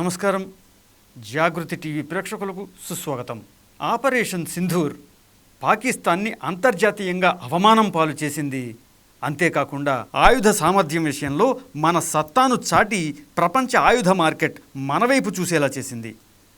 నమస్కారం. జాగృతి టీవీ ప్రేక్షకులకు సుస్వాగతం. ఆపరేషన్ సింధూర్ పాకిస్తాన్ని అంతర్జాతీయంగా అవమానం పాలు చేసింది. అంతేకాకుండా ఆయుధ సామర్థ్యం విషయంలో మన సత్తాను చాటి ప్రపంచ ఆయుధ మార్కెట్ మనవైపు చూసేలా చేసింది.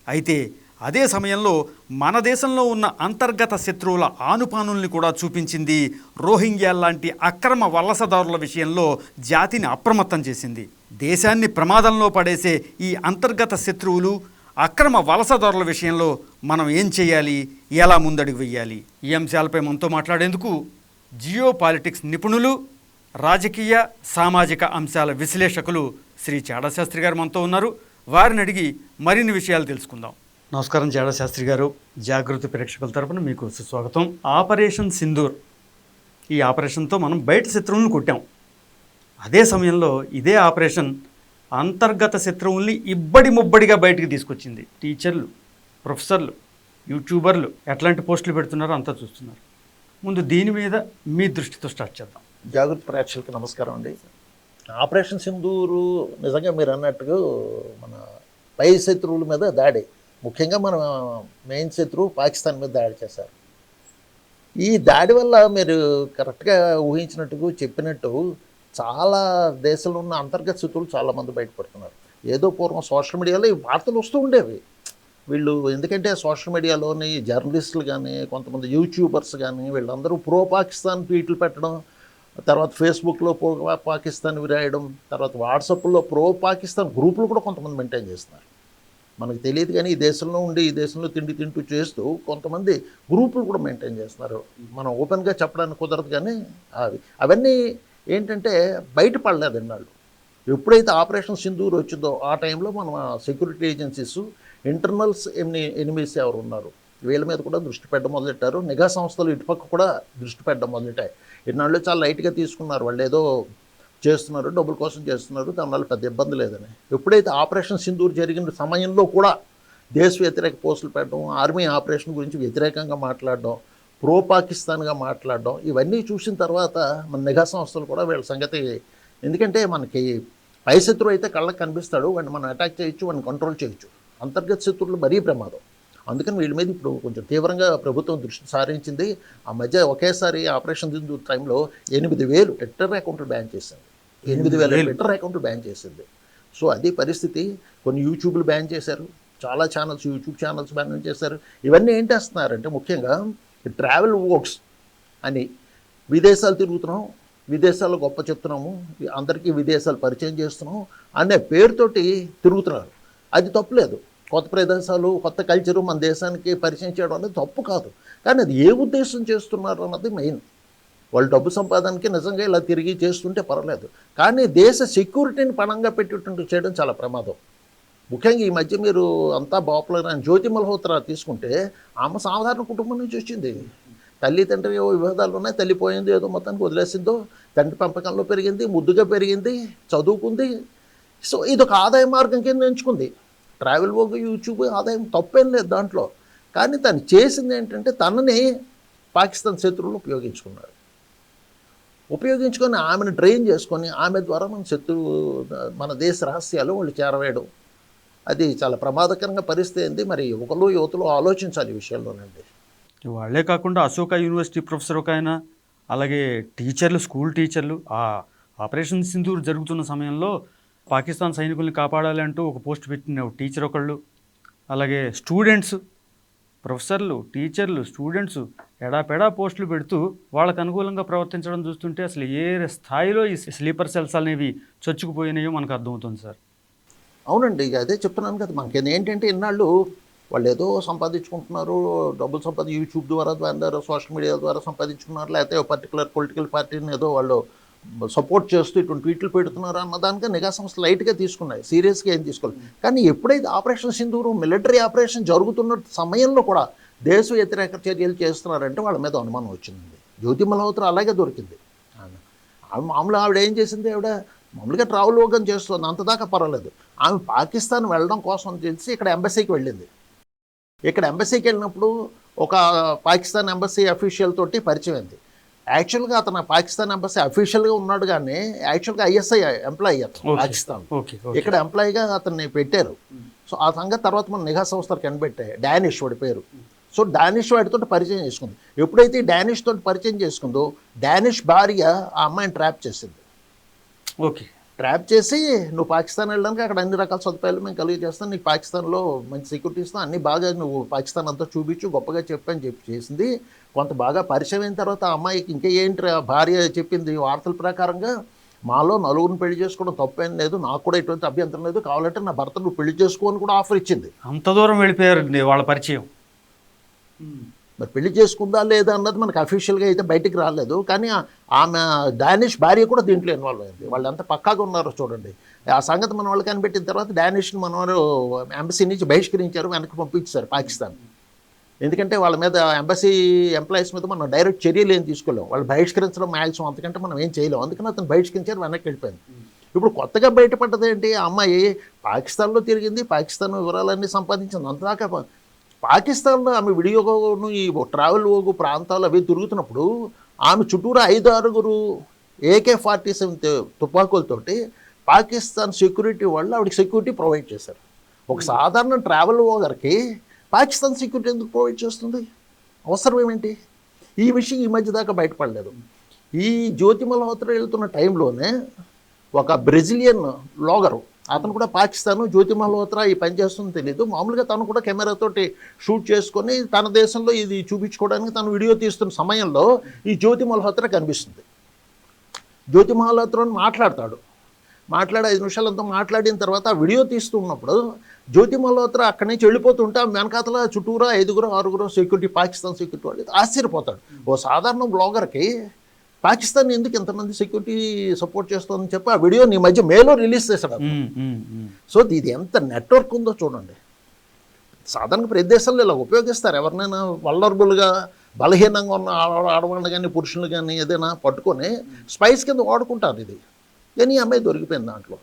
అయితే అదే సమయంలో మన దేశంలో ఉన్న అంతర్గత శత్రువుల ఆనుపానుల్ని కూడా చూపించింది రోహింగ్యా లాంటి అక్రమ వలసదారుల విషయంలో జాతిని అప్రమత్తం చేసింది. దేశాన్ని ప్రమాదంలో పడేసే ఈ అంతర్గత శత్రువులు అక్రమ వలసదారుల విషయంలో మనం ఏం చేయాలి? ఎలా ముందడుగు వెయ్యాలి ఈ అంశాలపై మనతో మాట్లాడేందుకు జియో పాలిటిక్స్ నిపుణులు రాజకీయ సామాజిక అంశాల విశ్లేషకులు శ్రీ చాడశాస్త్రి గారు మనతో ఉన్నారు. వారిని అడిగి మరిన్ని విషయాలు తెలుసుకుందాం. నమస్కారం చాడశాస్త్రి గారు. జాగృతి ప్రేక్షకుల తరపున మీకు సుస్వాగతం. ఆపరేషన్ సింధూర్. ఈ ఆపరేషన్తో మనం బయట శత్రువులను కొట్టాం. అదే సమయంలో ఇదే ఆపరేషన్ అంతర్గత శత్రువుల్ని ఇబ్బడి ముబ్బడిగా బయటికి తీసుకొచ్చింది. టీచర్లు ప్రొఫెసర్లు యూట్యూబర్లు ఎట్లాంటి పోస్టులు పెడుతున్నారో అంతా చూస్తున్నారు. ముందు దీని మీద మీ దృష్టితో స్టార్ట్ చేద్దాం. జాగృతి ప్రేక్షకులకు నమస్కారం అండి. ఆపరేషన్ సింధూరు నిజంగా మీరు అన్నట్టుగా మన పై శత్రువుల మీద దాడి. ముఖ్యంగా మన మెయిన్ శత్రువు పాకిస్తాన్ మీద దాడి చేశారు. ఈ దాడి వల్ల మీరు కరెక్ట్గా ఊహించినట్టుగా చెప్పినట్టు చాలా దేశంలో ఉన్న అంతర్గత స్థితులు చాలామంది బయటపడుతున్నారు. ఏదో పూర్వం సోషల్ మీడియాలో ఈ వార్తలు వస్తూ ఉండేవి. వీళ్ళు ఎందుకంటే సోషల్ మీడియాలోని జర్నలిస్టులు కానీ కొంతమంది యూట్యూబర్స్ కానీ వీళ్ళందరూ ప్రో పాకిస్తాన్ ట్వీట్లు పెట్టడం తర్వాత ఫేస్బుక్లో ప్రో పాకిస్తాన్ విరాయడం తర్వాత వాట్సాప్లో ప్రో పాకిస్తాన్ గ్రూపులు కూడా కొంతమంది మెయింటైన్ చేస్తున్నారు. మనకు తెలియదు కానీ ఈ దేశంలో ఉండి ఈ దేశంలో తిండి తింటూ చేస్తూ కొంతమంది గ్రూపులు కూడా మెయింటైన్ చేస్తున్నారు. మనం ఓపెన్గా చెప్పడానికి కుదరదు కానీ అవి అవన్నీ ఏంటంటే బయటపడలేదు ఎన్నాళ్ళు ఎప్పుడైతే ఆపరేషన్ సింధూర్ వచ్చిందో ఆ టైంలో మన సెక్యూరిటీ ఏజెన్సీస్ ఇంటర్నల్స్ ఎన్ని ఎనిమిస్ ఎవరు ఉన్నారు? వీళ్ళ మీద కూడా దృష్టి పెట్టడం మొదలెట్టారు. నిఘా సంస్థలు ఇటుపక్క కూడా దృష్టి పెట్టడం మొదలెట్టాయి. ఇన్నాళ్ళు చాలా లైట్గా తీసుకున్నారు. వాళ్ళు ఏదో చేస్తున్నారు డబ్బుల కోసం చేస్తున్నారు. దానివల్ల పెద్ద ఇబ్బంది లేదని. ఎప్పుడైతే ఆపరేషన్ సింధూర్ జరిగిన సమయంలో కూడా దేశ వ్యతిరేక పోస్టులు పెట్టడం ఆర్మీ ఆపరేషన్ గురించి వ్యతిరేకంగా మాట్లాడడం ప్రో పాకిస్తాన్గా మాట్లాడడం ఇవన్నీ చూసిన తర్వాత మన నిఘా సంస్థలు కూడా వీళ్ళ సంగతి ఎందుకంటే మనకి పై శత్రువు అయితే కళ్ళకి కనిపిస్తాడు వాడిని మనం అటాక్ చేయొచ్చు వాడిని కంట్రోల్ చేయొచ్చు. అంతర్గత శత్రువులు మరీ ప్రమాదం. అందుకని వీళ్ళ మీద ఇప్పుడు కొంచెం తీవ్రంగా ప్రభుత్వం దృష్టి సారించింది. ఆ మధ్య ఒకేసారి ఆపరేషన్ దిందు టైంలో ఎనిమిది వేలు ట్విట్టర్ అకౌంట్లు బ్యాన్ చేసింది. ఎనిమిది వేల ట్విట్టర్ అకౌంట్లు బ్యాన్ చేసింది. సో అది పరిస్థితి కొన్ని యూట్యూబ్లు బ్యాన్ చేశారు. చాలా ఛానల్స్ యూట్యూబ్ ఛానల్స్ బ్యాన్ చేశారు. ఇవన్నీ ఏం చేస్తున్నారంటే ముఖ్యంగా ట్రావెల్ వర్క్స్ అని విదేశాలు తిరుగుతున్నాం విదేశాల్లో గొప్ప చెప్తున్నాము అందరికీ విదేశాలు పరిచయం చేస్తున్నాం అనే పేరుతోటి తిరుగుతున్నారు. అది తప్పులేదు కొత్త ప్రదేశాలు కొత్త కల్చరు మన దేశానికి పరిచయం చేయడం అనేది తప్పు కాదు. కానీ అది ఏ ఉద్దేశం చేస్తున్నారు అన్నది మెయిన్ వాళ్ళు డబ్బు సంపాదనకి నిజంగా ఇలా తిరిగి చేస్తుంటే పర్వాలేదు. కానీ దేశ సెక్యూరిటీని పణంగా పెట్టేటట్టు చేయడం చాలా ప్రమాదం. ముఖ్యంగా ఈ మధ్య మీరు అంతా పాపులర్ అని జ్యోతి మల్హోత్రా తీసుకుంటే ఆమె సాధారణ కుటుంబం నుంచి వచ్చింది. తల్లి తండ్రి ఏవో విభేదాలు ఉన్నాయి తల్లి పోయింది ఏదో మొత్తానికి వదిలేసిందో తండ్రి పెంపకంలో పెరిగింది ముద్దుగా పెరిగింది చదువుకుంది. సో ఇది ఒక ఆదాయ మార్గం కింద ఎంచుకుంది. ట్రావెల్ బోగ్ యూట్యూబ్ ఆదాయం తప్పేం లేదు దాంట్లో. కానీ తను చేసింది ఏంటంటే తనని పాకిస్తాన్ శత్రువులు ఉపయోగించుకున్నాడు ఉపయోగించుకొని ఆమెను డ్రైన్ చేసుకొని ఆమె ద్వారా మన శత్రువు మన దేశ రహస్యాలు వాళ్ళు చేరవేయడం. అది చాలా ప్రమాదకరంగా పరిస్థితి ఏంది మరి యువకులు యువతలు ఆలోచించాలి ఈ విషయంలోనండి వాళ్ళే కాకుండా అశోక యూనివర్సిటీ ప్రొఫెసర్ ఒక ఆయన అలాగే టీచర్లు స్కూల్ టీచర్లు ఆ ఆపరేషన్ సింధూర్ జరుగుతున్న సమయంలో పాకిస్తాన్ సైనికుల్ని కాపాడాలి అంటూ ఒక పోస్ట్ పెట్టిన టీచర్ ఒకళ్ళు అలాగే స్టూడెంట్స్ ప్రొఫెసర్లు టీచర్లు స్టూడెంట్స్ ఎడాపెడా పోస్టులు పెడుతూ వాళ్ళకు అనుకూలంగా ప్రవర్తించడం చూస్తుంటే అసలు ఏ స్థాయిలో ఈ స్లీపర్ సెల్స్ అనేవి చొచ్చుకుపోయినాయో మనకు అర్థమవుతుంది సార్. అవునండి ఇక అదే చెప్తున్నాను కదా మనకి. ఏంటంటే ఇన్నాళ్ళు వాళ్ళు ఏదో సంపాదించుకుంటున్నారు డబ్బులు సంపాది యూట్యూబ్ ద్వారా ద్వారా సోషల్ మీడియా ద్వారా సంపాదించుకున్నారు లేకపోతే పర్టికులర్ పొలిటికల్ పార్టీని ఏదో వాళ్ళు సపోర్ట్ చేస్తూ ఇటువంటి ట్వీట్లు పెడుతున్నారు అన్న దానికే నిఘా సంస్థ లైట్గా తీసుకున్నాయి. సీరియస్గా ఏం తీసుకోవాలి కానీ ఎప్పుడైతే ఆపరేషన్ సింధూరు మిలిటరీ ఆపరేషన్ జరుగుతున్న సమయంలో కూడా దేశ వ్యతిరేక చర్యలు చేస్తున్నారంటే వాళ్ళ మీద అనుమానం వచ్చిందండి. జ్యోతి మల్హోత్రా అలాగే దొరికింది. మామూలు ఆవిడ ఏం చేసింది ఆవిడ? మామూలుగా ట్రావెల్ ఓగన్ చేస్తుంది. అంతదాకా పర్వాలేదు. ఆమె పాకిస్తాన్ వెళ్ళడం కోసం తెలిసి ఇక్కడ ఎంబసీకి వెళ్ళింది. ఇక్కడ ఎంబసీకి వెళ్ళినప్పుడు ఒక పాకిస్తాన్ ఎంబసీ అఫీషియల్ తోటి పరిచయం అయింది. యాక్చువల్గా అతను పాకిస్తాన్ ఎంబసీ అఫీషియల్గా ఉన్నాడు కానీ యాక్చువల్గా ఐఎస్ఐ ఎంప్లాయీ అతను. పాకిస్తాన్ ఇక్కడ ఎంప్లాయీగా అతన్ని పెట్టారు. సో ఆ సంగతి తర్వాత మన నిఘా సంస్థలు కనిపెట్టాయి డానిష్ వాడి పేరు. సో డానిష్ వాడితో పరిచయం చేసుకుంది. ఎప్పుడైతే డానిష్ తోటి పరిచయం చేసుకుందో డానిష్ భార్య ఆ అమ్మాయిని ట్రాప్ చేసింది. ఓకే. ట్రాప్ చేసి నువ్వు పాకిస్తాన్ వెళ్ళడానికి అక్కడ అన్ని రకాల సదుపాయాలు మేము కలిగి చేస్తాం. నీకు పాకిస్తాన్లో మంచి సెక్యూరిటీ ఇస్తాం. అన్ని బాగా నువ్వు పాకిస్తాన్ అంతా చూపించు గొప్పగా చెప్పని చెప్పి చేసింది. కొంత బాగా పరిచయం అయిన తర్వాత ఆ అమ్మాయికి ఇంకా ఏంటి భార్య చెప్పింది వార్తల ప్రకారంగా మాలో నలుగురిని పెళ్ళి చేసుకోవడం తప్పేం లేదు. నాకు కూడా ఎటువంటి అభ్యంతరం లేదు. కావాలంటే నా భర్త నువ్వు పెళ్ళి చేసుకోని కూడా ఆఫర్ ఇచ్చింది. అంత దూరం వెళ్ళిపోయారు వాళ్ళ పరిచయం. మరి పెళ్ళి చేసుకుందా లేదా అన్నది మనకు అఫీషియల్గా అయితే బయటికి రాలేదు. కానీ ఆమె డానిష్ భార్య కూడా దీంట్లో ఇన్వాల్వ్ అయింది. వాళ్ళు ఎంత పక్కాగా ఉన్నారో చూడండి. ఆ సంగతి మన వాళ్ళు కనిపెట్టిన తర్వాత డానిష్ని మన వారు ఎంబసీ నుంచి బహిష్కరించారు వెనక్కి పంపించారు పాకిస్తాన్. ఎందుకంటే వాళ్ళ మీద ఎంబసీ ఎంప్లాయీస్ మీద మనం డైరెక్ట్ చర్యలు ఏం తీసుకోలేం వాళ్ళు బహిష్కరించడం మ్యాక్సిమం అంతకంటే మనం ఏం చేయలేం అందుకని అతను బహిష్కరించారు వెనక్కి వెళ్ళిపోయింది. ఇప్పుడు కొత్తగా బయటపడ్డది ఏంటి? అమ్మాయి పాకిస్తాన్లో తిరిగింది పాకిస్తాన్ వివరాలన్నీ సంపాదించింది. అంతదాకా పాకిస్తాన్లో ఆమె వీడియోను ఈ ట్రావెల్ ఓగు ప్రాంతాలు అవి తిరుగుతున్నప్పుడు ఆమె చుట్టూరు ఐదు ఆరుగురు ఏకే ఫార్టీ సెవెన్ తుపాకులతోటి పాకిస్తాన్ సెక్యూరిటీ వాళ్ళు ఆవిడకి సెక్యూరిటీ ప్రొవైడ్ చేశారు. ఒక సాధారణ ట్రావెల్ ఓగర్కి పాకిస్తాన్ సెక్యూరిటీ ఎందుకు ప్రొవైడ్ చేస్తుంది? అవసరం ఏమేంటి? ఈ విషయం ఈ మధ్య దాకా బయటపడలేదు. ఈ జ్యోతి మల్హోత్రా వెళ్తున్న టైంలోనే ఒక బ్రెజిలియన్ లాగరు అతను కూడా పాకిస్తాన్ జ్యోతి మల్హోత్రా ఈ పని చేస్తుందో తెలియదు మామూలుగా తను కూడా కెమెరాతోటి షూట్ చేసుకొని తన దేశంలో ఇది చూపించుకోవడానికి తను వీడియో తీస్తున్న సమయంలో ఈ జ్యోతి మల్హోత్రా కనిపిస్తుంది. జ్యోతి మల్హోత్రాని మాట్లాడతాడు. మాట్లాడి ఐదు నిమిషాలంతా మాట్లాడిన తర్వాత ఆ వీడియో తీస్తున్నప్పుడు జ్యోతి మల్హోత్రా అక్కడి నుంచి వెళ్ళిపోతుంటే ఆ వెనకాతల చుట్టూరా ఐదుగురు ఆరుగురు సెక్యూరిటీ పాకిస్తాన్ సెక్యూరిటీ వాళ్ళు ఆశ్చర్యపోతాడు ఓ సాధారణ బ్లాగర్కి పాకిస్తాన్ ఎందుకు ఇంతమంది సెక్యూరిటీ సపోర్ట్ చేస్తుందని చెప్పి ఆ వీడియో నీ మధ్య మేలో రిలీజ్ చేశాడు. సో ఇది ఎంత నెట్వర్క్ ఉందో చూడండి. సాధారణ ప్రతి దేశాల్లో ఇలా ఉపయోగిస్తారు. ఎవరినైనా వల్లరబుల్గా బలహీనంగా ఉన్న ఆడ- ఆడవాళ్ళని కానీ పురుషులు కానీ ఏదైనా పట్టుకొని స్పైస్ కింద వాడుకుంటారు ఇది. కానీ ఈ అమ్మాయి దొరికిపోయింది దాంట్లో.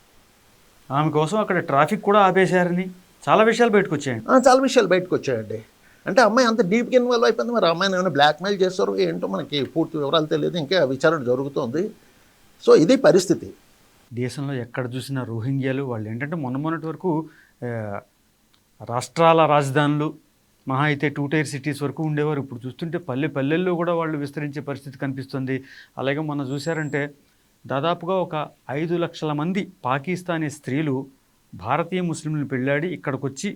ఆమె కోసం అక్కడ ట్రాఫిక్ కూడా ఆపేశారని చాలా విషయాలు బయటకు వచ్చాయండి. చాలా విషయాలు బయటకు వచ్చాయండి. అంటే అమ్మాయి అంత డీప్గా ఇన్వాల్వ్ అయిపోయింది. మరి అమ్మాయిని ఏమైనా బ్లాక్మెయిల్ చేస్తారు ఏంటో మనకి పూర్తి వివరాలు తెలియదు. ఇంకా విచారణ జరుగుతోంది. సో ఇది పరిస్థితి. దేశంలో ఎక్కడ చూసినా రోహింగ్యాలు వాళ్ళు ఏంటంటే మొన్న మొన్నటి వరకు రాష్ట్రాల రాజధానులు మహా అయితే టూ టైర్ సిటీస్ వరకు ఉండేవారు. ఇప్పుడు చూస్తుంటే పల్లె పల్లెల్లో కూడా వాళ్ళు విస్తరించే పరిస్థితి కనిపిస్తుంది. అలాగే మొన్న చూశారంటే దాదాపుగా ఒక ఐదు లక్షల మంది పాకిస్తానీ స్త్రీలు భారతీయ ముస్లింలను పెళ్ళాడి ఇక్కడికి వచ్చి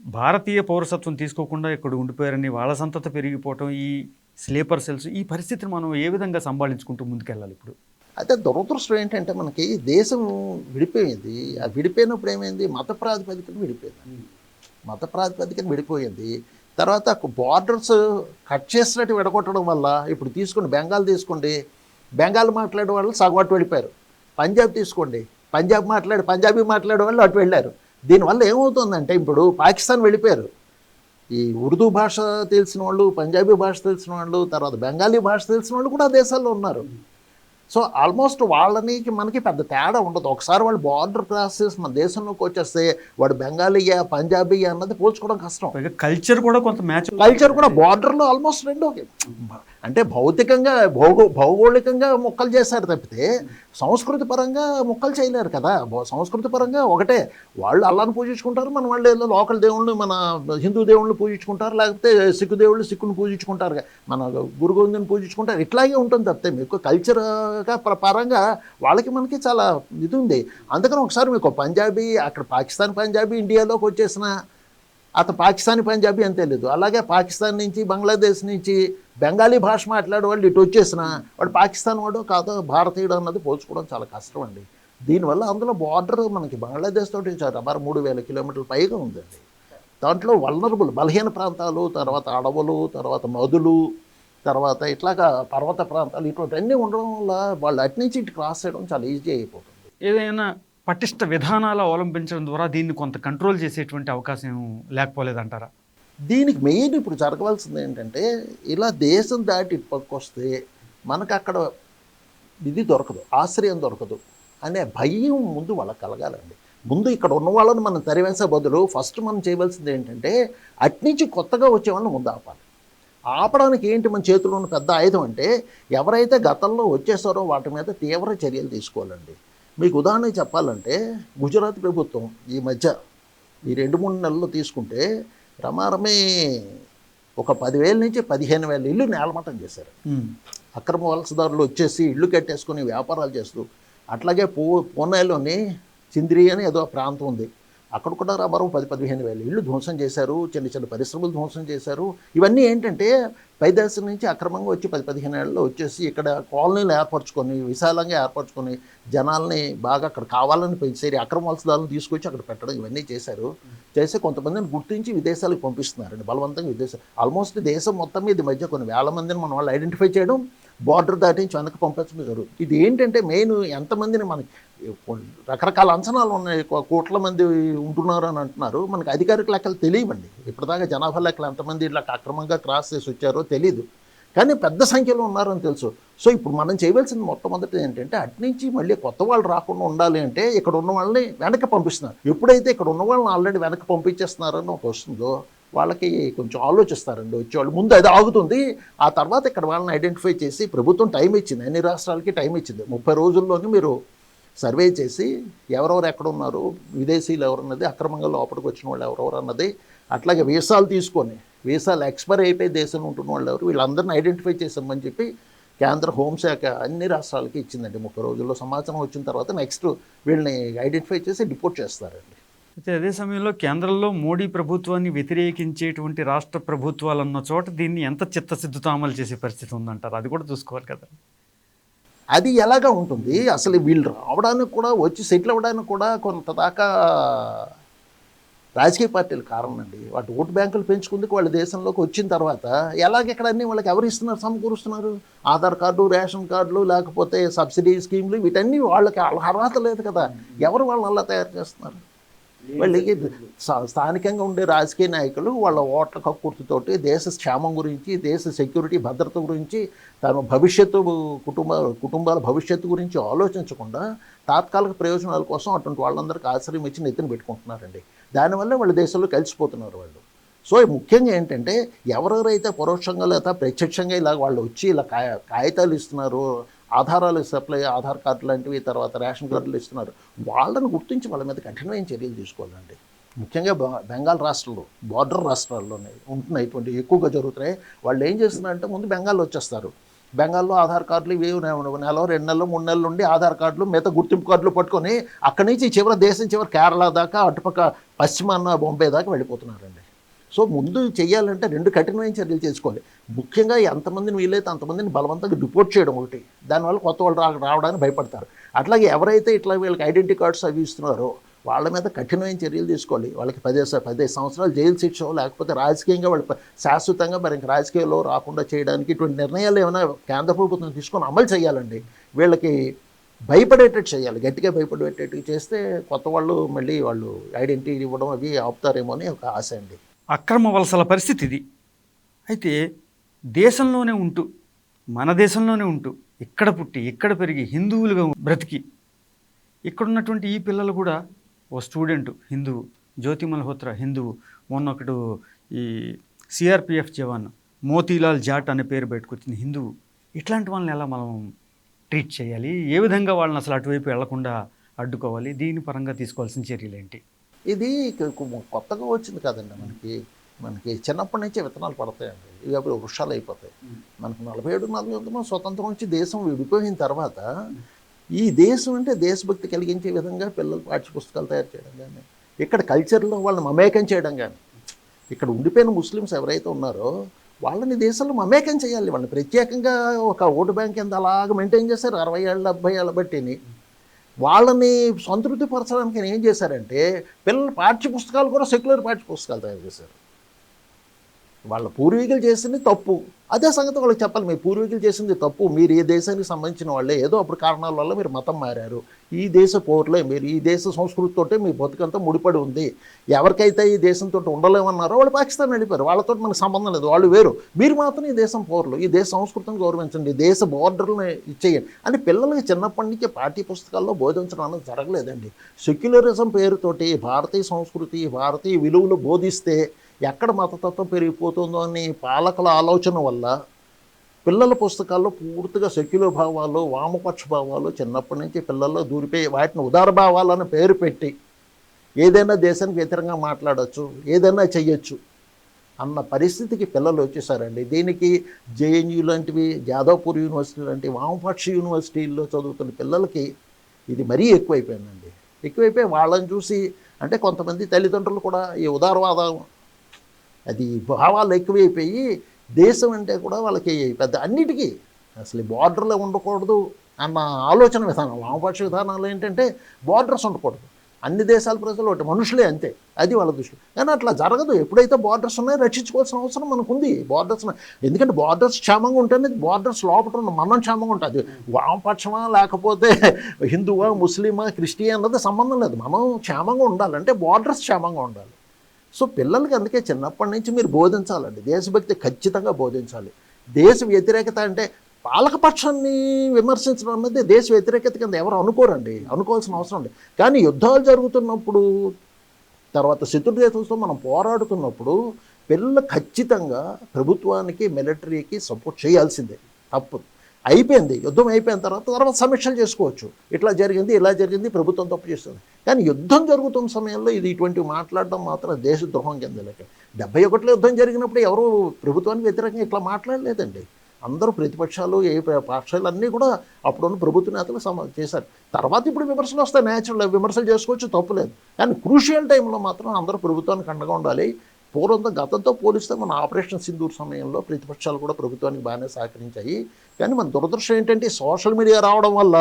భారతీయ పౌరసత్వం తీసుకోకుండా ఇక్కడ ఉండిపోయారని వాళ్ళ సంతత పెరిగిపోవటం ఈ స్లీపర్ సెల్స్ ఈ పరిస్థితిని మనం ఏ విధంగా సంభాళించుకుంటూ ముందుకెళ్ళాలి ఇప్పుడు? అయితే దురదృష్టం ఏంటంటే మనకి దేశం విడిపోయింది. ఆ విడిపోయినప్పుడు ఏమైంది? మత ప్రాతిపదికన విడిపోయింది. మత ప్రాతిపదికన విడిపోయింది. తర్వాత బార్డర్స్ కట్ చేసినట్టు విడగొట్టడం వల్ల ఇప్పుడు తీసుకోండి బెంగాల్ తీసుకోండి. బెంగాల్ మాట్లాడే వాళ్ళు సగం అటు వెళ్ళిపోయారు. పంజాబ్ తీసుకోండి. పంజాబ్ మాట్లాడే పంజాబీ మాట్లాడే వాళ్ళు అటు వెళ్ళారు. దీనివల్ల ఏమవుతుందంటే ఇప్పుడు పాకిస్తాన్ వెళ్ళిపోయారు. ఈ ఉర్దూ భాష తెలిసిన వాళ్ళు పంజాబీ భాష తెలిసిన వాళ్ళు తర్వాత బెంగాలీ భాష తెలిసిన వాళ్ళు కూడా ఆ దేశాల్లో ఉన్నారు. సో ఆల్మోస్ట్ వాళ్ళని మనకి పెద్ద తేడా ఉండదు. ఒకసారి వాళ్ళు బార్డర్ క్రాస్ చేసి మన దేశంలోకి వచ్చేస్తే వాడు బెంగాలీయా పంజాబీ అన్నది పోల్చుకోవడం కష్టం. కల్చర్ కూడా కొంత మ్యాచ్ కల్చర్ కూడా బార్డర్లో ఆల్మోస్ట్ రెండు అంటే భౌతికంగా భౌగో భౌగోళికంగా మొక్కలు చేశారు తప్పితే సంస్కృతి పరంగా మొక్కలు చేయలేరు కదా. సంస్కృతి పరంగా ఒకటే. వాళ్ళు అల్లాని పూజించుకుంటారు మన వాళ్ళు ఏదో లోకల్ దేవుళ్ళు మన హిందూ దేవుళ్ళు పూజించుకుంటారు లేకపోతే సిక్కు దేవుళ్ళు సిక్కుని పూజించుకుంటారు. మన గురుగోవిందుని పూజించుకుంటారు. ఇట్లాగే ఉంటుంది తప్పితే మీకు కల్చర్గా ప్ర- పరంగా వాళ్ళకి మనకి చాలా ఇది ఉంది. అందుకని ఒకసారి మీకు పంజాబీ అక్కడ పాకిస్తాన్ పంజాబీ ఇండియాలోకి వచ్చేసిన అతను పాకిస్తానీ పంజాబీ అని తెలియదు అలాగే పాకిస్తాన్ నుంచి బంగ్లాదేశ్ నుంచి బెంగాలీ భాష మాట్లాడే వాళ్ళు ఇటు వచ్చేసిన వాడు పాకిస్తాన్ వాడు కాదు భారతీయుడు అన్నది పోల్చుకోవడం చాలా కష్టం అండి. దీనివల్ల అందులో బార్డర్ మనకి బంగ్లాదేశ్ తోటి సుమారు మూడు వేల కిలోమీటర్ల పైగా ఉందండి. దాంట్లో వల్నరబుల్ బలహీన ప్రాంతాలు తర్వాత అడవులు తర్వాత నదులు తర్వాత ఇట్లాగా పర్వత ప్రాంతాలు ఇటువంటివన్నీ ఉండడం వల్ల వాళ్ళు అటు నుంచి ఇటు క్రాస్ చేయడం చాలా ఈజీ అయిపోతుంది. ఏదైనా పటిష్ట విధానాలు అవలంబించడం ద్వారా దీన్ని కొంత కంట్రోల్ చేసేటువంటి అవకాశం లేకపోలేదంటారా? దీనికి మెయిన్ ఇప్పుడు జరగవలసింది ఏంటంటే ఇలా దేశం దాటి ఇటు వస్తే మనకు అక్కడ ఇది దొరకదు ఆశ్రయం దొరకదు అనే భయం ముందు వాళ్ళకి కలగాలండి. ముందు ఇక్కడ ఉన్న వాళ్ళని మనం తరివేసే బదులు ఫస్ట్ మనం చేయవలసింది ఏంటంటే అట్నుంచి కొత్తగా వచ్చే వాళ్ళని ముందు ఆపాలి. ఆపడానికి ఏంటి మన చేతిలో ఉన్న పెద్ద ఆయుధం అంటే ఎవరైతే గతంలో వచ్చేసారో వాటి మీద తీవ్ర చర్యలు తీసుకోవాలండి. మీకు ఉదాహరణ చెప్పాలంటే గుజరాత్ ప్రభుత్వం ఈ మధ్య ఈ రెండు మూడు నెలలు తీసుకుంటే రమారమే ఒక పదివేల నుంచి పదిహేను వేల ఇల్లు నేలమట్టం చేశారు. అక్రమ వలసదారులు వచ్చేసి ఇళ్ళు కట్టేసుకుని వ్యాపారాలు చేస్తూ అట్లాగే పూ పూణేలోని చింద్రి అని ఏదో ప్రాంతం ఉంది అక్కడ కూడా మరో పది పదిహేను వేల. ఇళ్ళు ధ్వంసం చేశారు చిన్న చిన్న పరిశ్రమలు ధ్వంసం చేశారు. ఇవన్నీ ఏంటంటే పైదేశం నుంచి అక్రమంగా వచ్చి పది పదిహేను ఏళ్ళలో వచ్చేసి ఇక్కడ కాలనీలు ఏర్పరచుకొని విశాలంగా ఏర్పరచుకొని జనాల్ని బాగా అక్కడ కావాలని పెంచేరి అక్రమ వలసదాలను తీసుకొచ్చి అక్కడ పెట్టడం ఇవన్నీ చేశారు. చేసి కొంతమందిని గుర్తించి విదేశాలకు పంపిస్తున్నారండి. బలవంతంగా విదేశాలు ఆల్మోస్ట్ దేశం మొత్తం మీద మధ్య కొన్ని వేల మందిని మన వాళ్ళు ఐడెంటిఫై చేయడం బార్డర్ దాటించి వెనక్కి పంపించడం జరుగుతుంది. ఇది ఏంటంటే మెయిన్ ఎంతమందిని మనకి రకరకాల అంచనాలు ఉన్నాయి. కోట్ల మంది ఉంటున్నారు అని అంటున్నారు. మనకి అధికారిక లెక్కలు తెలియవండి. ఇప్పటిదాకా జనాభా లెక్కలు ఎంతమంది ఇట్లా అక్రమంగా క్రాస్ చేసి వచ్చారో తెలియదు కానీ పెద్ద సంఖ్యలో ఉన్నారని తెలుసు. సో ఇప్పుడు మనం చేయవలసింది మొట్టమొదటి ఏంటంటే అట్నుంచి మళ్ళీ కొత్త వాళ్ళు రాకుండా ఉండాలి అంటే ఇక్కడ ఉన్న వాళ్ళని వెనక్కి పంపిస్తున్నారు. ఎప్పుడైతే ఇక్కడ ఉన్న వాళ్ళని ఆల్రెడీ వెనక్కి పంపించేస్తున్నారని ఒక వస్తుందో వాళ్ళకి కొంచెం ఆలోచిస్తారండి వచ్చేవాళ్ళు. ముందు అది ఆగుతుంది. ఆ తర్వాత ఇక్కడ వాళ్ళని ఐడెంటిఫై చేసి ప్రభుత్వం టైం ఇచ్చింది. అన్ని రాష్ట్రాలకి టైం ఇచ్చింది. ముప్పై రోజుల్లోనే మీరు సర్వే చేసి ఎవరెవరు ఎక్కడ ఉన్నారు విదేశీయులు ఎవరున్నది అక్రమంగా లోపలికి వచ్చిన వాళ్ళు ఎవరెవరు అన్నది అట్లాగే వీసాలు తీసుకొని వీసాలు ఎక్స్పైర్ అయిపోయి దేశంలో ఉంటున్న వాళ్ళు ఎవరు వీళ్ళందరిని ఐడెంటిఫై చేసామని చెప్పి కేంద్ర హోంశాఖ అన్ని రాష్ట్రాలకి ఇచ్చిందండి. ముప్పై రోజుల్లో సమాచారం వచ్చిన తర్వాత నెక్స్ట్ వీళ్ళని ఐడెంటిఫై చేసి డిపోర్ట్ చేస్తారండి. అయితే అదే సమయంలో కేంద్రంలో మోడీ ప్రభుత్వాన్ని వ్యతిరేకించేటువంటి రాష్ట్ర ప్రభుత్వాలు అన్న చోట దీన్ని ఎంత చిత్తశుద్ధితో అమలు చేసే పరిస్థితి ఉందంటారు? అది కూడా చూసుకోవాలి కదా. అది ఎలాగా ఉంటుంది? అసలు వీళ్ళు రావడానికి కూడా వచ్చి సెటిల్ అవ్వడానికి కూడా కొంత దాకా రాజకీయ పార్టీలు కారణం అండి వాటి ఓటు బ్యాంకులు పెంచుకుందుకు వాళ్ళ దేశంలోకి వచ్చిన తర్వాత ఎలాగ ఇక్కడ వాళ్ళకి ఎవరు ఇస్తున్నారు సమకూరుస్తున్నారు? ఆధార్ కార్డు రేషన్ కార్డులు లేకపోతే సబ్సిడీ స్కీమ్లు వీటన్నీ వాళ్ళకి అర్హత లేదు కదా. ఎవరు వాళ్ళని అలా తయారు చేస్తున్నారు? వాళ్ళకి స్థానికంగా ఉండే రాజకీయ నాయకులు వాళ్ళ ఓట్ల కక్కుర్తితోటి దేశ క్షేమం గురించి దేశ సెక్యూరిటీ భద్రత గురించి తమ భవిష్యత్తు కుటుంబ కుటుంబాల భవిష్యత్తు గురించి ఆలోచించకుండా తాత్కాలిక ప్రయోజనాల కోసం అటువంటి వాళ్ళందరికీ ఆశ్రయం ఇచ్చి నెత్తిన పెట్టుకుంటున్నారండి. దానివల్ల వాళ్ళ దేశంలో కలిసిపోతున్నారు వాళ్ళు. సో ముఖ్యంగా ఏంటంటే ఎవరెవరైతే పరోక్షంగా లేదా ప్రత్యక్షంగా ఇలా వాళ్ళు వచ్చి ఇలా కాగితాలు ఇస్తున్నారు ఆధారాలు సప్లై ఆధార్ కార్డు లాంటివి తర్వాత రేషన్ కార్డులు ఇస్తున్నారు. వాళ్ళని గుర్తించి వాళ్ళ మీద కఠినమైన చర్యలు తీసుకోవాలండి. ముఖ్యంగా బెంగాల్ రాష్ట్రంలో బార్డర్ రాష్ట్రాల్లోనే ఉంటున్నాయి ఇటువంటి ఎక్కువగా జరుగుతున్నాయి. వాళ్ళు ఏం చేస్తున్నారంటే ముందు బెంగాల్ వచ్చేస్తారు. బెంగాల్లో ఆధార్ కార్డులు ఇవి నెల రెండు నెలలు మూడు నెలలు ఉండి ఆధార్ కార్డులు మిగతా గుర్తింపు కార్డులు పట్టుకొని అక్కడి నుంచి చివరి దేశం చివరి కేరళ దాకా అటుపక్క పశ్చిమాన బొంబే దాకా వెళ్ళిపోతున్నారండి. సో ముందు చేయాలంటే రెండు కఠినమైన చర్యలు చేసుకోవాలి. ముఖ్యంగా ఎంతమందిని వీలైతే అంతమందిని బలవంతంగా డిపోర్ట్ చేయడం ఒకటి. దానివల్ల కొత్త వాళ్ళు రా రావడానికి భయపడతారు. అట్లాగే ఎవరైతే ఇట్లా వీళ్ళకి ఐడెంటిటీ కార్డ్స్ అవి ఇస్తున్నారో వాళ్ళ మీద కఠినమైన చర్యలు తీసుకోవాలి. వాళ్ళకి పదిహేను పదిహేను సంవత్సరాలు జైలు శిక్ష లేకపోతే రాజకీయంగా వాళ్ళు శాశ్వతంగా మరి ఇంక రాజకీయాల్లో రాకుండా చేయడానికి ఇటువంటి నిర్ణయాలు ఏమైనా కేంద్ర ప్రభుత్వం తీసుకొని అమలు చేయాలండి. వీళ్ళకి భయపడేటట్టు చేయాలి. గట్టిగా భయపడేటట్టు చేస్తే కొత్త వాళ్ళు మళ్ళీ వాళ్ళు ఐడెంటిటీ ఇవ్వడం అవి ఆపుతారేమో అని ఒక ఆశ అండి. అక్రమ వలసల పరిస్థితి ఇది అయితే దేశంలోనే ఉంటూ మన దేశంలోనే ఉంటూ ఇక్కడ పుట్టి ఇక్కడ పెరిగి హిందువులుగా బ్రతికి ఇక్కడున్నటువంటి ఈ పిల్లలు కూడా ఓ స్టూడెంట్ హిందువు జ్యోతి మల్హోత్రా హిందువు మొన్నొకడు ఈ సిఆర్పిఎఫ్ జవాన్ మోతీలాల్ జాట్ అనే పేరు పెట్టుకొచ్చిన హిందువు. ఇట్లాంటి వాళ్ళని ఎలా మనం ట్రీట్ చేయాలి? ఏ విధంగా వాళ్ళని అసలు అటువైపు వెళ్ళకుండా అడ్డుకోవాలి? దీని పరంగా తీసుకోవాల్సిన చర్యలు ఏంటి ఇది కొత్తగా వచ్చింది కదండి మనకి. మనకి చిన్నప్పటి నుంచే విత్తనాలు పడతాయండి. ఇవి అప్పుడు వృక్షాలు అయిపోతాయి. మనకు నలభై ఏడు నలభై ఎనిమిది స్వతంత్రం నుంచి దేశం విడిపోయిన తర్వాత ఈ దేశం అంటే దేశభక్తి కలిగించే విధంగా పిల్లలు పాఠ్య పుస్తకాలు తయారు చేయడం కానీ ఇక్కడ కల్చర్లో వాళ్ళని మమేకం చేయడం కానీ ఇక్కడ ఉండిపోయిన ముస్లిమ్స్ ఎవరైతే ఉన్నారో వాళ్ళని దేశంలో మమేకం చేయాలి. వాళ్ళని ప్రత్యేకంగా ఒక ఓటు బ్యాంక్ కింద అలాగ మెయింటైన్ చేశారు. అరవై ఏళ్ళ డెబ్బై ఏళ్ళ బట్టిని. వాళ్ళని సంతృప్తి పరచడానికి ఏం చేశారంటే పిల్లల పాఠ్య పుస్తకాలు కూడా సెక్యులర్ పాఠ్య పుస్తకాలు తయారు చేశారు. వాళ్ళ పూర్వీకులు చేసింది తప్పు. అదే సంగతి వాళ్ళకి చెప్పాలి. మీ పూర్వీకులు చేసింది తప్పు. మీరు ఏ దేశానికి సంబంధించిన వాళ్ళే ఏదో అప్పుడు కారణాల వల్ల మీరు మతం మారారు. ఈ దేశ పౌరులే మీరు ఈ దేశ సంస్కృతితోటే మీ బతుకంతా ముడిపడి ఉంది. ఎవరికైతే ఈ దేశంతో ఉండలేమన్నారో వాళ్ళు పాకిస్తాన్ వెళ్ళిపోయారు. వాళ్ళతో మనకు సంబంధం లేదు. వాళ్ళు వేరు. మీరు మాత్రం ఈ దేశం పౌరులు ఈ దేశ సంస్కృతిని గౌరవించండి. దేశ బోర్డర్ని ఇచ్చేయండి అని పిల్లలకి చిన్నప్పటి నుంచి పాఠ్య పుస్తకాల్లో బోధించడం అనేది జరగలేదండి. సెక్యులరిజం పేరుతోటి భారతీయ సంస్కృతి భారతీయ విలువలు బోధిస్తే ఎక్కడ మతతత్వం పెరిగిపోతుందో అని పాలకుల ఆలోచన వల్ల పిల్లల పుస్తకాల్లో పూర్తిగా సెక్యులర్ భావాలు వామపక్ష భావాలు చిన్నప్పటి నుంచి పిల్లల్లో దూరిపోయి వాటిని ఉదార భావాలను పేరు పెట్టి ఏదైనా దేశానికి వ్యతిరేకంగా మాట్లాడచ్చు ఏదైనా చెయ్యొచ్చు అన్న పరిస్థితికి పిల్లలు వచ్చేసారండి. దీనికి జేఎన్యూ లాంటివి జాదవ్పూర్ యూనివర్సిటీ లాంటి వామపక్ష యూనివర్సిటీల్లో చదువుతున్న పిల్లలకి ఇది మరీ ఎక్కువైపోయిందండి. ఎక్కువైపోయి వాళ్ళని చూసి అంటే కొంతమంది తల్లిదండ్రులు కూడా ఈ ఉదారవాదం అది భావాలు ఎక్కువైపోయి దేశం అంటే కూడా వాళ్ళకి పెద్ద అన్నిటికీ అసలు బార్డర్లో ఉండకూడదు అన్న ఆలోచన విధానం వామపక్ష విధానాలు ఏంటంటే బార్డర్స్ ఉండకూడదు. అన్ని దేశాల ప్రజలు ఒకటి మనుషులే అంతే. అది వాళ్ళ దృష్టి. కానీ అట్లా జరగదు. ఎప్పుడైతే బార్డర్స్ ఉన్నాయో రక్షించుకోవాల్సిన అవసరం మనకు ఉంది. బార్డర్స్ ఎందుకంటే బార్డర్స్ క్షేమంగా ఉంటేనే బార్డర్స్ లోపల ఉన్న మనం క్షేమంగా ఉంటుంది. వామపక్షమా లేకపోతే హిందువా ముస్లిమా క్రిస్టియన్ అన్నది సంబంధం లేదు. మనం క్షేమంగా ఉండాలంటే బార్డర్స్ క్షేమంగా ఉండాలి. సో పిల్లలకి అందుకే చిన్నప్పటి నుంచి మీరు బోధించాలండి. దేశభక్తి ఖచ్చితంగా బోధించాలి. దేశ వ్యతిరేకత అంటే పాలకపక్షాన్ని విమర్శించడం అన్నది దేశ వ్యతిరేకత కింద ఎవరు అనుకోరండి. అనుకోవాల్సిన అవసరం ఉంది కానీ యుద్ధాలు జరుగుతున్నప్పుడు తర్వాత శత్రు దేశంతో మనం పోరాడుతున్నప్పుడు పిల్లలు ఖచ్చితంగా ప్రభుత్వానికి మిలిటరీకి సపోర్ట్ చేయాల్సిందే. తప్పు అయిపోయింది. యుద్ధం అయిపోయిన తర్వాత తర్వాత సమీక్షలు చేసుకోవచ్చు. ఇట్లా జరిగింది ఇలా జరిగింది ప్రభుత్వం తప్పు చేస్తుంది. కానీ యుద్ధం జరుగుతున్న సమయంలో ఇది ఇటువంటి మాట్లాడడం మాత్రం దేశద్రోహం కింద లెక్క డెబ్బై ఒకటిలో యుద్ధం జరిగినప్పుడు ఎవరు ప్రభుత్వానికి వ్యతిరేకంగా ఇట్లా మాట్లాడలేదండి. అందరూ ప్రతిపక్షాలు ఏ పాఠశాలలు అన్నీ కూడా అప్పుడున్న ప్రభుత్వ నేతలు సమ చేశారు. తర్వాత ఇప్పుడు విమర్శలు వస్తాయి. న్యాచురల్ విమర్శలు చేసుకోవచ్చు తప్పులేదు కానీ క్రూషియల్ టైంలో మాత్రం అందరూ ప్రభుత్వానికి అండగా ఉండాలి. పూర్వంతో గతంతో పోలిస్తే మన ఆపరేషన్ సింధూర్ సమయంలో ప్రతిపక్షాలు కూడా ప్రభుత్వానికి బాగానే సహకరించాయి. కానీ మన దురదృష్టం ఏంటంటే సోషల్ మీడియా రావడం వల్ల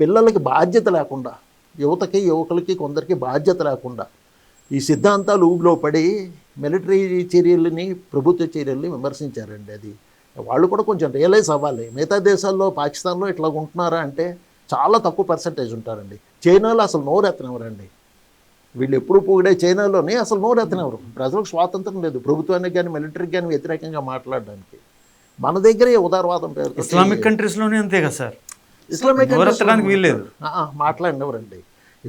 పిల్లలకి బాధ్యత లేకుండా యువతకి యువకులకి కొందరికి బాధ్యత లేకుండా. ఈ సిద్ధాంతాలు ఊబిలో పడి మిలిటరీ చర్యలని ప్రభుత్వ చర్యల్ని విమర్శించారండి అది. వాళ్ళు కూడా కొంచెం రియలైజ్ అవ్వాలి. మిగతా దేశాల్లో పాకిస్తాన్లో ఇట్లా ఉంటున్నారా అంటే చాలా తక్కువ పర్సంటేజ్ ఉంటారండి. చైనాలో అసలు నోరెత్తనివ్వరండి. వీళ్ళు ఎప్పుడు పొగిడే చైనాలోనే అసలు నోరెత్తనివ్వరు. ప్రజలకు స్వాతంత్రం లేదు. ప్రభుత్వానికి కానీ మిలిటరీకి కానీ వ్యతిరేకంగా మాట్లాడడానికి. మన దగ్గరే ఉదారవాదం పేరు ఇస్లామిక్ కంట్రీస్లోనే అంతే కదా సార్? ఇస్లామిక్. మాట్లాడినవరండి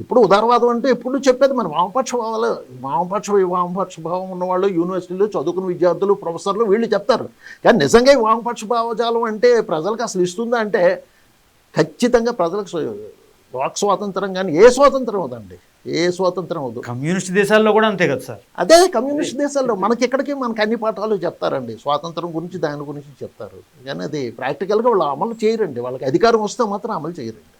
ఇప్పుడు ఉదారవాదం అంటే ఎప్పుడు చెప్పేది మన వామపక్ష భావాలు వామపక్ష వామపక్ష భావం ఉన్నవాళ్ళు యూనివర్సిటీలో చదువుకున్న విద్యార్థులు ప్రొఫెసర్లు వీళ్ళు చెప్తారు. కానీ నిజంగా ఈ వామపక్ష భావజాలం అంటే ప్రజలకు అసలు ఇస్తుందా అంటే ఖచ్చితంగా ప్రజలకు వాక్ స్వాతంత్రం కానీ ఏ స్వాతంత్రం అవదండి ఏ స్వాతంత్రం అవదు కమ్యూనిస్ట్ దేశాల్లో కూడా అంతే కదా సార్. అదే కమ్యూనిస్ట్ దేశాల్లో మనకి ఎక్కడికి మనకి అన్ని పాఠాలు చెప్తారండి. స్వాతంత్రం గురించి దాని గురించి చెప్తారు. కానీ అది ప్రాక్టికల్గా వాళ్ళు అమలు చేయరండి. వాళ్ళకి అధికారం వస్తే మాత్రం అమలు చేయరండి.